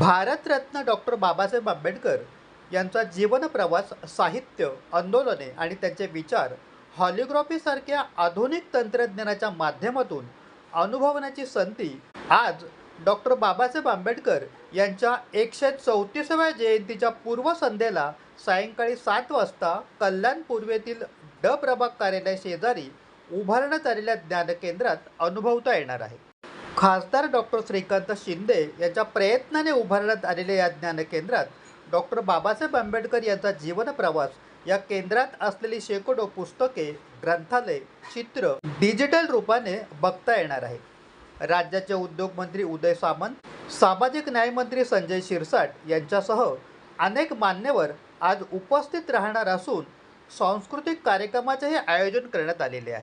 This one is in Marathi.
भारतरत्न डॉक्टर बाबासाहेब आंबेडकर यांचा जीवनप्रवास साहित्य आंदोलने आणि त्यांचे विचार हॉलिग्राफीसारख्या आधुनिक तंत्रज्ञानाच्या माध्यमातून अनुभवण्याची संधी आज डॉक्टर बाबासाहेब आंबेडकर यांच्या एकशे चौतीसाव्या जयंतीच्या पूर्वसंध्येला सायंकाळी सात वाजता कल्याण पूर्वेतील ड प्रभाग कार्यालय शेजारी उभारण्यात आलेल्या ज्ञानकेंद्रात अनुभवता येणार आहे. खासदार डॉक्टर श्रीकांत शिंदे यांच्या प्रयत्नाने उभारण्यात आलेल्या या ज्ञान केंद्रात डॉक्टर बाबासाहेब आंबेडकर यांचा जीवनप्रवास या केंद्रात असलेली शेकडो पुस्तके ग्रंथालय चित्र डिजिटल रूपाने बघता येणार आहे. राज्याचे उद्योगमंत्री उदय सामंत सामाजिक न्यायमंत्री संजय शिरसाट यांच्यासह अनेक मान्यवर आज उपस्थित राहणार असून सांस्कृतिक कार्यक्रमाचेही आयोजन करण्यात आलेले आहे.